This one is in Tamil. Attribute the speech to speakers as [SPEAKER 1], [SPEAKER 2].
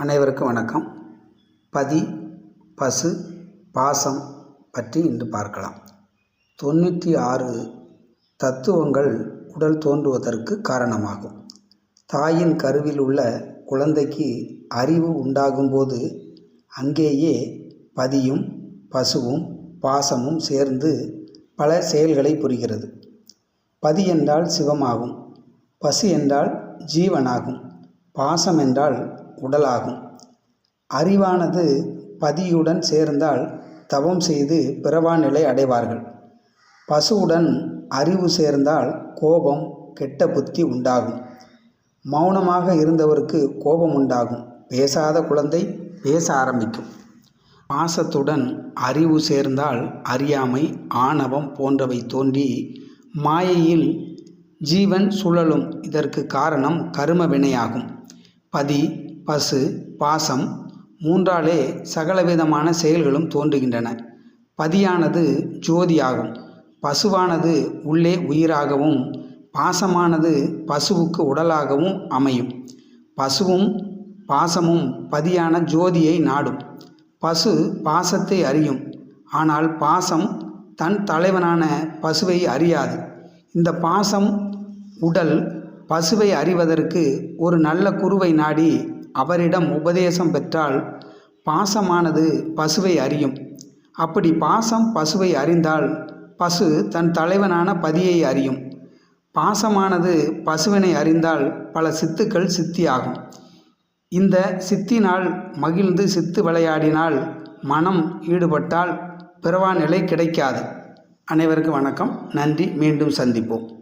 [SPEAKER 1] அனைவருக்கும் வணக்கம். பதி பசு பாசம் பற்றி இன்று பார்க்கலாம். தொண்ணூற்றி ஆறு தத்துவங்கள் உடல் தோன்றுவதற்கு காரணமாகும். தாயின் கருவில் உள்ள குழந்தைக்கு அறிவு உண்டாகும்போது அங்கேயே பதியும் பசுவும் பாசமும் சேர்ந்து பல செயல்களை புரிகிறது. பதி என்றால் சிவமாகும். பசு என்றால் ஜீவனாகும். பாசம் என்றால் உடலாகும் அறிவானது பதியுடன் சேர்ந்தால் தவம் செய்து பிறவா நிலை அடைவார்கள். பசுவுடன் அறிவு சேர்ந்தால் கோபம் கெட்ட புத்தி உண்டாகும். மௌனமாக இருந்தவருக்கு கோபம் உண்டாகும். பேசாத குழந்தை பேச ஆரம்பிக்கும். பாசத்துடன் அறிவு சேர்ந்தால் அறியாமை ஆணவம் போன்றவை தோன்றி மாயையில் ஜீவன் சுழலும். இதற்கு காரணம் கரும வினையாகும். பதி பசு பாசம் மூன்றாலே சகலவிதமான செயல்களும் தோன்றுகின்றன. பதியானது ஜோதியாகும். பசுவானது உள்ளே உயிராகவும் பாசமானது பசுவுக்கு உடலாகவும் அமையும். பசுவும் பாசமும் பதியான ஜோதியை நாடும். பசு பாசத்தை அறியும். ஆனால் பாசம் தன் தலைவனான பசுவை அறியாது. இந்த பாசம் உடல் பசுவை அறிவதற்கு ஒரு நல்ல குருவை நாடி அவரிடம் உபதேசம் பெற்றால் பாசமானது பசுவை அறியும். அப்படி பாசம் பசுவை அறிந்தால் பசு தன் தலைவனான பதியை அறியும். பாசமானது பசுவினை அறிந்தால் பல சித்துக்கள் சித்தியாகும். இந்த சித்தினால் மகிழ்ந்து சித்து விளையாடினால் மனம் ஈடுபட்டால் பிறவா நிலை கிடைக்காது. அனைவருக்கும் வணக்கம். நன்றி. மீண்டும் சந்திப்போம்.